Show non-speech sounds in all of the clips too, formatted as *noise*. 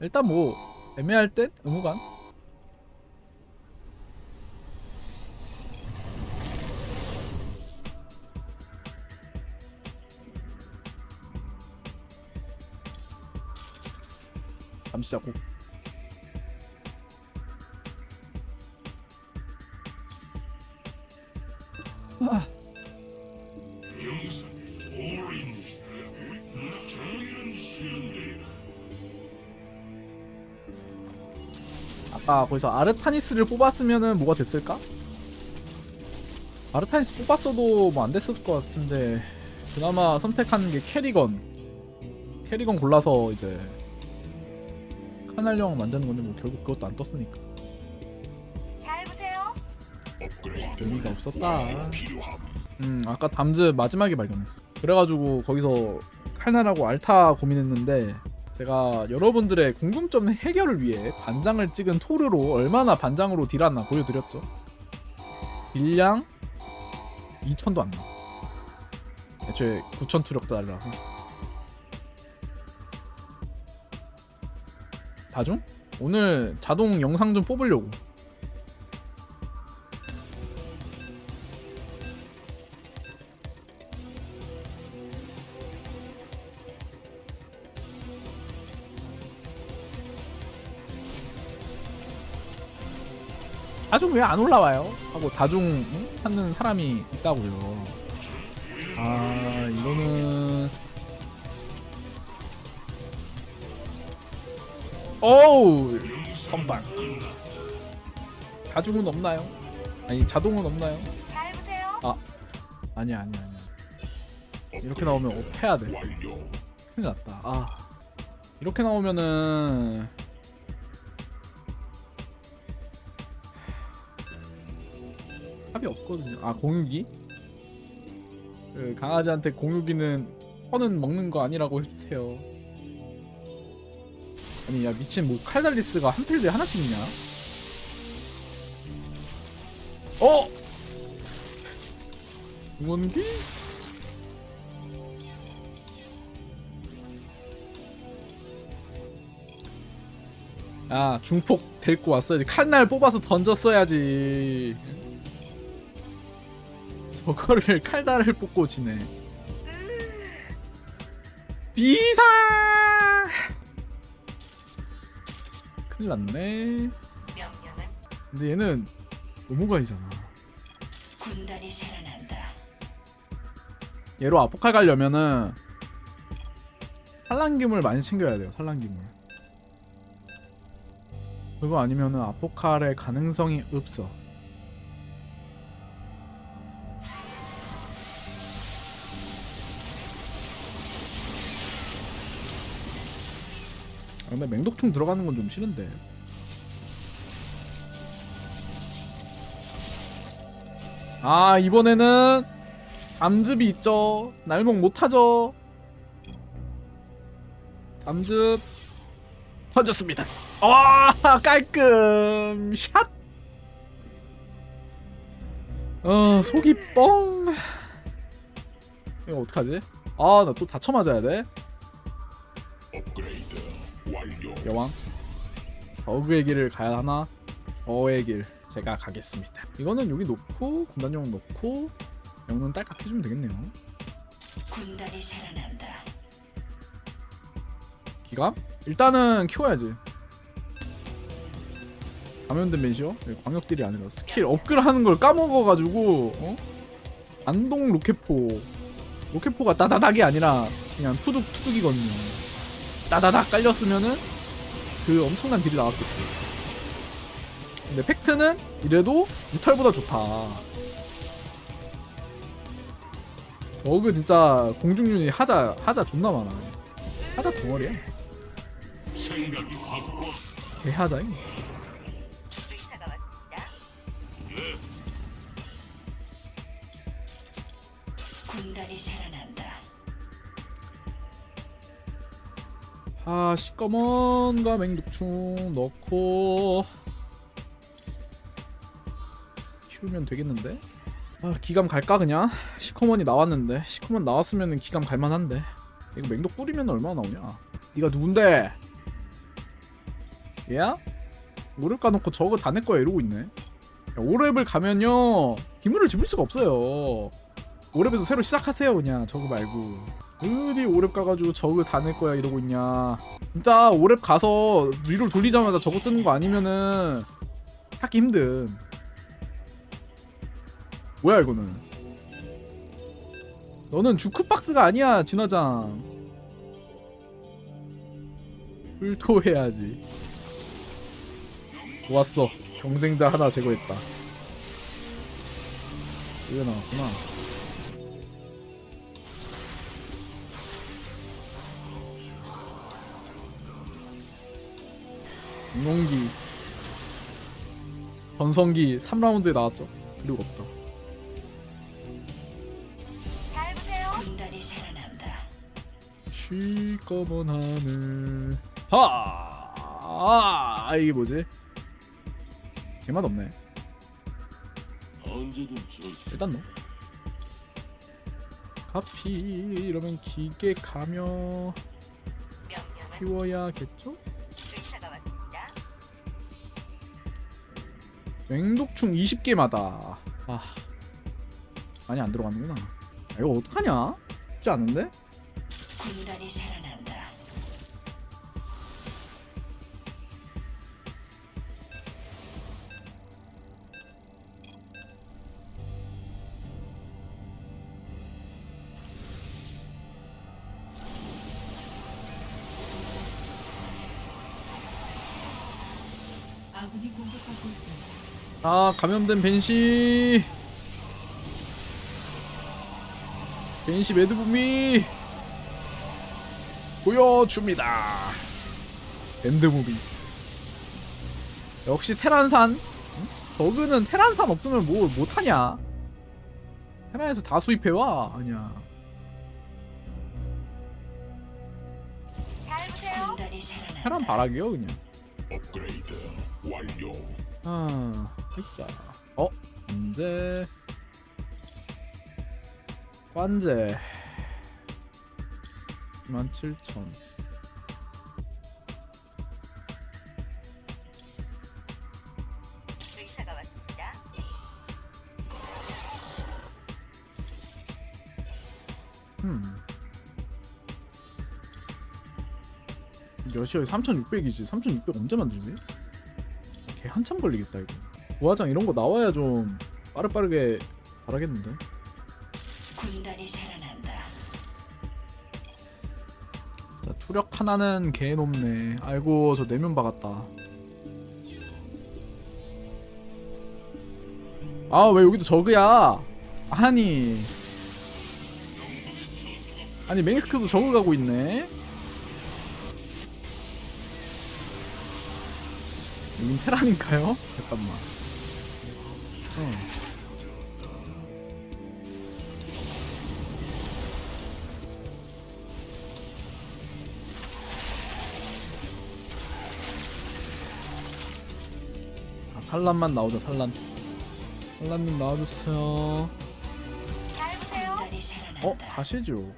일단 뭐 애매할 땐 의무관 잠시 자고 아. 아까 거기서 아르타니스를 뽑았으면은 뭐가 됐을까? 아르타니스 뽑았어도 뭐 안 됐을 것 같은데 그나마 선택한 게 캐리건 캐리건 골라서 이제 카날령 만드는 건데 뭐 결국 그것도 안 떴으니까 잘 보세요. 의미가 없었다 음 아까 담즈 마지막에 발견했어 그래가지고 거기서 칼날하고 알타 고민했는데 제가 여러분들의 궁금점 해결을 위해 반장을 찍은 토르로 얼마나 반장으로 딜하나 보여드렸죠. 딜량 2000도 안 나와 애초에 9000 투력 달라고. 다중? 오늘 자동 영상 좀 뽑으려고 다중 왜 안 올라와요? 하고 다중 응? 하는 사람이 있다고요. 아 이거는 어우 선박 다중은 없나요? 아니 자동은 없나요? 잘 보세요. 아니야 아니야 아니야 이렇게 나오면 어, 해야 돼 큰일 났다 아 이렇게 나오면은 합이 없거든요. 아 공유기? 그 강아지한테 공유기는 퍼는 먹는 거 아니라고 해주세요. 아니 야 미친 뭐 칼달리스가 한 필드에 하나씩 있냐? 어? 응원기? 아 중폭 데리고 왔어야지. 칼날 뽑아서 던졌어야지 저거를 *laughs* 칼날을 뽑고 지네 비상 큰일 났네. 명령은 근데 얘는 의무관이잖아. 군단이 살아난다. 얘로 아포칼 가려면은 산란기물 많이 챙겨야 돼요 산란기물 그거 아니면은 아포칼의 가능성이 없어 근데 맹독충 들어가는 건 좀 싫은데 아 이번에는 담즙이 있죠. 날먹 못하죠. 담즙 던졌습니다. 와 깔끔 샷. 어 속이 뻥. 이거 어떡하지? 아 나 또 다쳐 맞아야 돼. 여왕. 어그의 길을 가야 하나? 어의 길 제가 가겠습니다. 이거는 여기 놓고 군단용 놓고 영는 딸깍 해주면 되겠네요. 군단이 살아난다. 기감? 일단은 키워야지. 감염된 멘시어? 광역딜이 아니라 스킬 업글 하는 걸 까먹어가지고 어? 안동 로켓포 로켓포가 따다닥이 아니라 그냥 투둑 투둑이거든요. 따다닥 깔렸으면은 그 엄청난 딜이 나왔겠지. 근데 팩트는 이래도 무탈보다 좋다. 저그 진짜 공중윤이 하자 하자 존나 많아. 하자 덩어리야. 생각이 확고 개하자잉. 군단이 살아난다. 아 시꺼먼과 맹독충 넣고 키우면 되겠는데? 아 기감 갈까 그냥? 시커먼이 나왔는데 시커먼 나왔으면 기감 갈만한데 이거 맹독 뿌리면 얼마나 나오냐? 네가 누군데? 얘야? 오랩 까놓고 저거 다 내 거야 이러고 있네 야, 오랩을 가면요 기물을 집을 수가 없어요 오랩에서 새로 시작하세요 그냥 저거 말고 어디 오랩 가가지고 저거 다낼 거야 이러고 있냐. 진짜 오랩 가서 위로 돌리자마자 저거 뜨는 거 아니면은 찾기 힘든 뭐야 이거는? 너는 주크박스가 아니야 진화장. 훌토해야지. 좋았어. 경쟁자 하나 제거했다. 이거 나왔구나 공룡기 전성기 3라운드에 나왔죠 그리고 없다. 시꺼먼 하늘 하 아, 이게 뭐지 개맛 없네. 일단 넣어 카피 이러면 기계 가며 키워야겠죠? 맹독충 20개마다 아 많이 안 들어가는구나 아, 이거 어떡하냐? 쉽지 않은데? 군단이 살아난다. 아군이 공격받고 있습니다. 아 감염된 벤시. 벤시 매드무비 보여줍니다. 밴드무비. 역시 테란산. 응? 저그는 테란산 없으면 뭐 못하냐? 테란에서 다 수입해와 아니야. 테란 바라기요 그냥. 업그레이드 완료. 아, 진짜. 어, 관제. 관제. 27,000. 의사가 왔습니다. 음. 몇이야? 3,600이지. 3,600 언제 만들지? 걔 한참 걸리겠다 이거. 부화장 이런 거 나와야 좀 빠르빠르게 잘하겠는데. 군단이 살아난다. 자, 투력 하나는 개 높네. 아이고, 저 내면 박았다. 아, 왜 여기도 저그야? 아니. 아니, 맹스크도 저그 가고 있네. 여긴 테란인가요? 잠깐만. 어. 아, 산란만 나오자, 산란. 산란님 나와주세요. 군단이 살아난다. 어, 가시죠.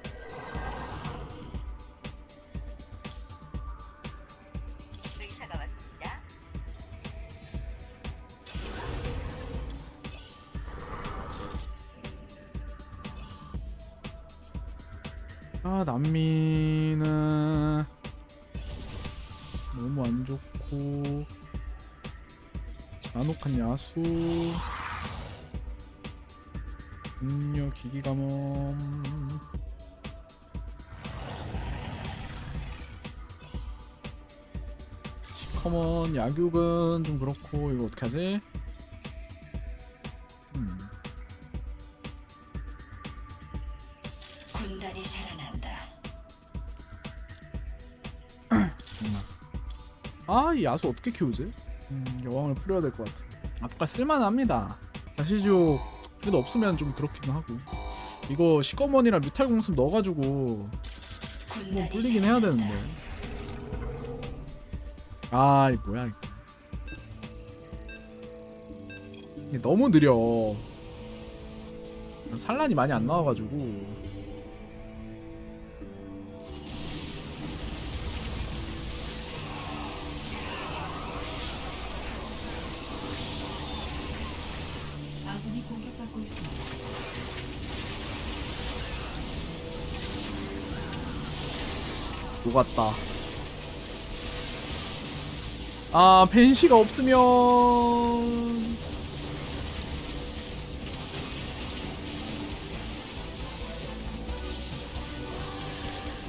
남미는 너무 안 좋고 잔혹한 야수 음료 기기 감염 시커먼 약육은 좀 그렇고 이거 어떻게 하지? 아, 이 야수 어떻게 키우지? 음, 여왕을 풀어야 될 것 같아. 아까 쓸만합니다. 다시죠. 그래도 없으면 좀 그렇긴 하고. 이거 시꺼먼이랑 뮤탈 공습 넣어가지고 한번 풀리긴 해야. 되는데. 아, 이 뭐야. 이게 너무 느려. 산란이 많이 안 나와가지고. 녹았다. 아, 벤시가 없으면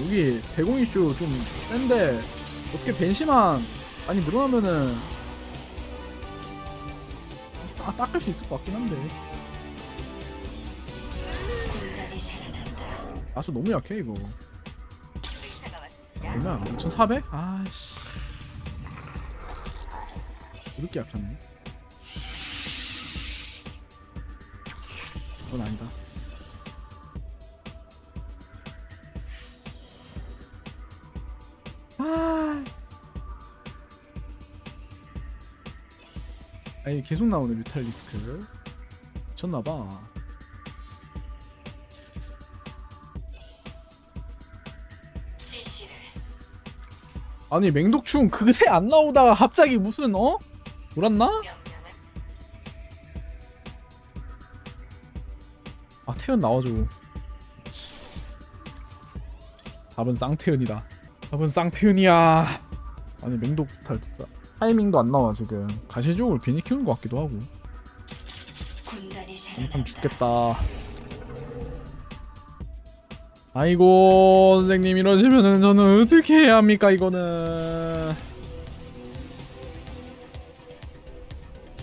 여기 대공 이슈 좀 센데 어떻게 벤시만 많이 늘어나면은 아, 닦을 수 있을 것 같긴 한데. 아수 너무 약해 이거. 얼마야? 2,400? 아씨. 이렇게 약하네. 그건 아니다. 아. 아니 계속 나오네 뮤탈리스크. 미쳤나봐. 아니 맹독충 그새 안 나오다가 갑자기 무슨 어? 명령은 아 태연 나와줘. 답은 쌍태연이다 답은 쌍태연이야 아니 맹독 탈 진짜 타이밍도 안 나와 지금 가시족을 괜히 키우는 것 같기도 하고 한판. 죽겠다 아이고 선생님 이러시면은 저는 어떻게 해야 합니까 이거는?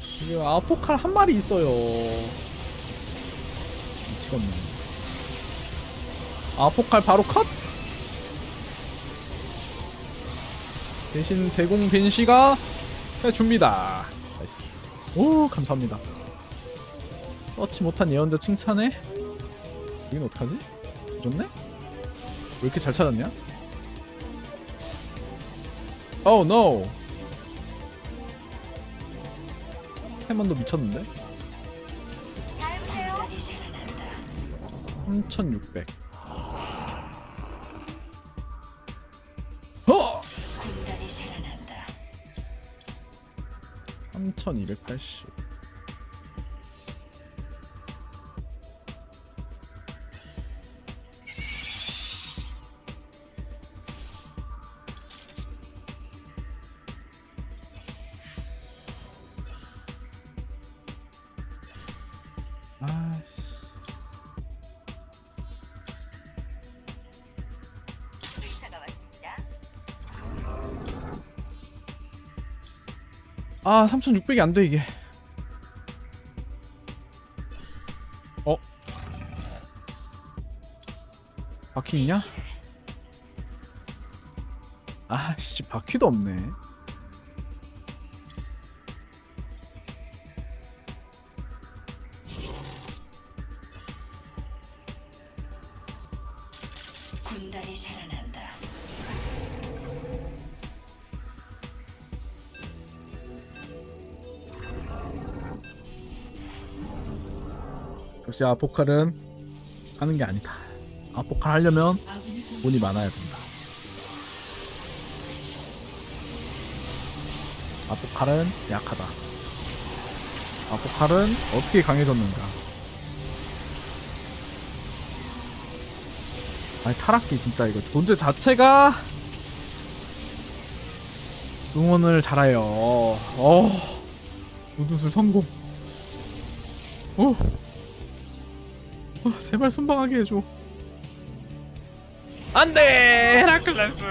지금 아포칼 한 마리 있어요. 미치겠네. 아포칼 바로 컷! 대신 대공 벤시가 해줍니다. 나이스. 오 감사합니다. 뻗지 못한 예언자 칭찬해? 여긴 어떡하지? 좋네? 왜 이렇게 잘 찾았냐? Oh no 세만도 미쳤는데? 잘 보세요. 군단이 살아난다. 3600 허! 군단이 살아난다. 3280 아 3600이 안 돼 이게 어? 바퀴냐? 아씨 바퀴도 없네 역시 아포칼은 하는 게 아니다. 아포칼 하려면 돈이 많아야 된다. 아포칼은 약하다. 아포칼은 어떻게 강해졌는가? 아니 타락기 진짜 이거 존재 자체가 응원을 잘해요. 어 우두술 성공. 어. 어 제발 순방하게 해줘. 안돼! 헤라클레스.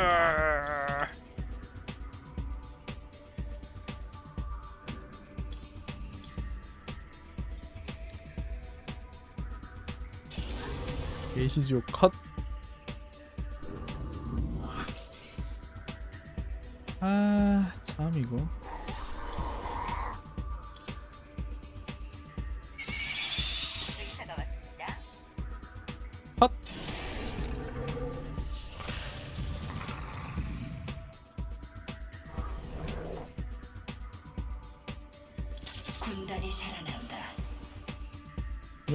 게이시지오 컷. 아, 참 이거.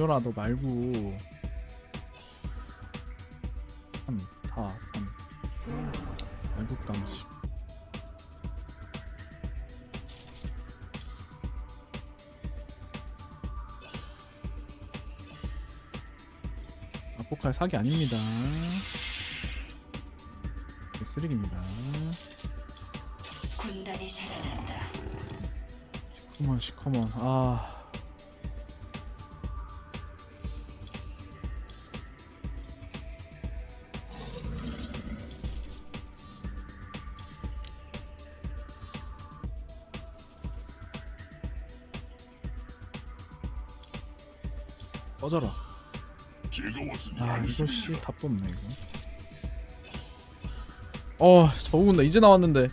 이현아 너 말고 3 4 3 말고 당시 아포칼 사기 아닙니다. 쓰레기입니다. 군단이 살아난다. 시커먼 시커먼 아 꺼져라. 아 이거. 씨 답도 없네 이거. 어 적은다. 이제 나왔는데.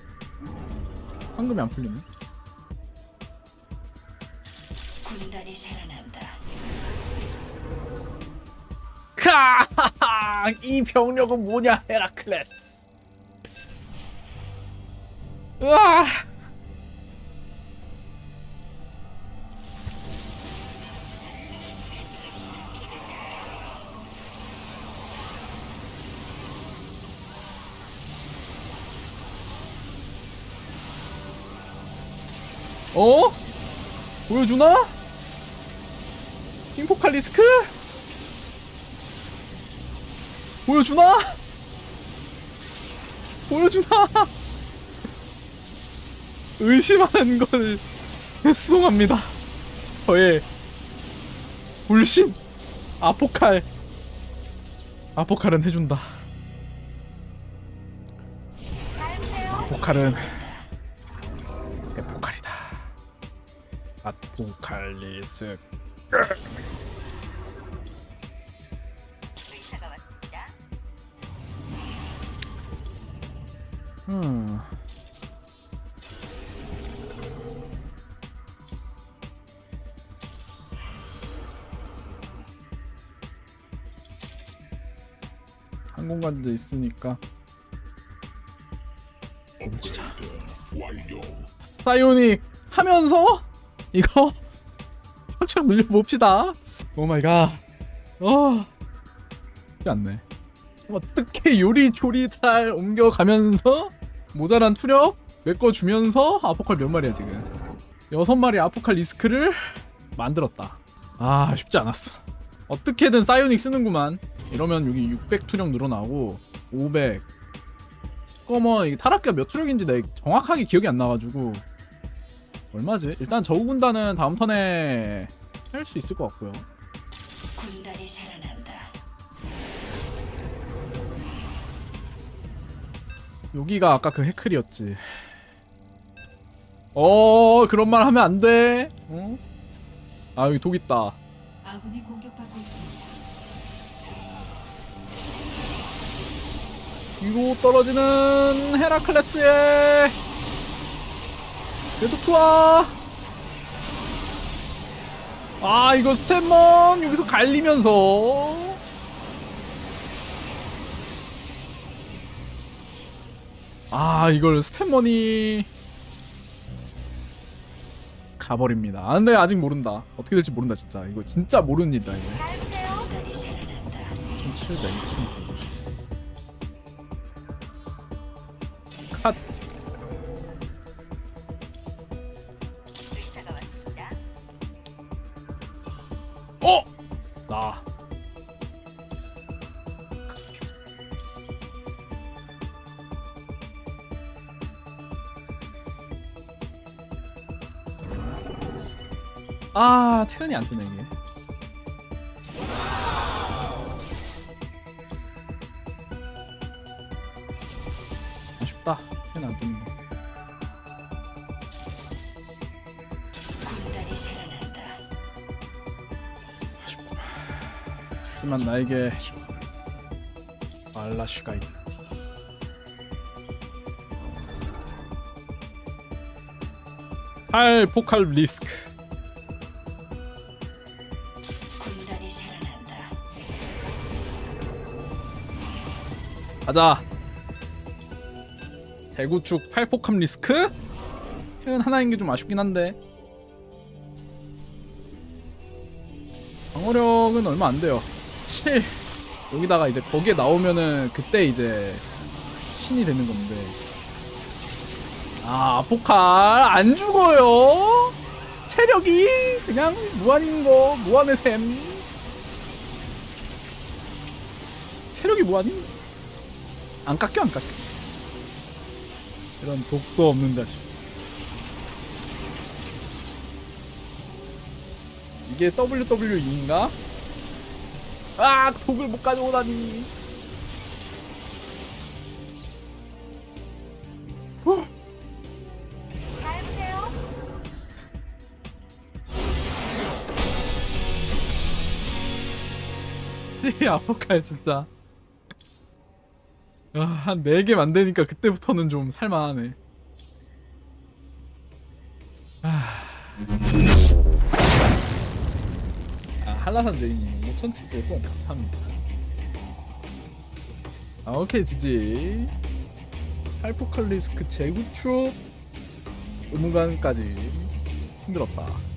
황금이 안 풀리네. 군단이 살아난다. 카! *laughs* 이 병력은 뭐냐 헤라클레스? 으아 어? 보여주나? 킹포칼리스크? 보여주나? 보여주나? 의심하는 걸 죄송합니다. 저의 불신 아포칼 아포칼은 해준다. 아포칼은 아포칼리스 의사가 왔습니다. 음. 항공관도 있으니까 완료. 사이오닉 하면서 이거? 평창 늘려봅시다. 오 마이 갓 어. 쉽지 않네. 어떻게 요리조리 잘 옮겨가면서 모자란 투력 메꿔주면서 아포칼 몇 마리야 지금? 여섯 마리 아포칼 리스크를 만들었다. 아 쉽지 않았어. 어떻게든 사이오닉 쓰는구만. 이러면 여기 600 투력 늘어나고 500 시꺼먼 이게 타락기가 몇 투력인지 내가 정확하게 기억이 안 나가지고 얼마지? 일단 저우 군단은 다음 턴에 할 수 있을 것 같고요 군단이 살아난다. 여기가 아까 그 해클이었지. 어 그런 말 하면 안 돼. 어? 아 여기 독 있다. 아군이 공격받고 있습니다. 위로 떨어지는 헤라클레스의 데드투아. 아 이거 스탠먼 여기서 갈리면서 아 이걸 스탠먼이 가버립니다. 아, 근데 아직 모른다. 어떻게 될지 모른다 진짜. 이거 진짜 일이다 이거. 군단이 살아난다. 1700, 아, 태연이 안 뜨네, 이게. 아쉽다. 태연 안 뜨는 거. 군단이 살아난다. 아쉽구나. 하지만 나에게 알라슈가 있다. 팔 포칼 리스크. 가자. 대구축 팔포캄 리스크? 최근 하나인 게 좀 아쉽긴 한데. 방어력은 얼마 안 돼요. 7. 여기다가 이제 거기에 나오면은 그때 이제 신이 되는 건데. 아, 아포칼 안 죽어요. 체력이 그냥 무한인 거, 무한의 셈. 체력이 뭐하니? 안 깎여 안 깎여? 이런 독도 없는 자식. 이게 WWE인가? 아 독을 못 가져오다니. 후. 씨 아포칼 진짜. 아, 한 4개 만드니까 그때부터는 좀 살만하네. 아, 아 한라산 제이님 5천 치즈 후원 감사합니다. 아 오케이 지지. 할포칼리스크 재구축 의무관까지. 힘들었다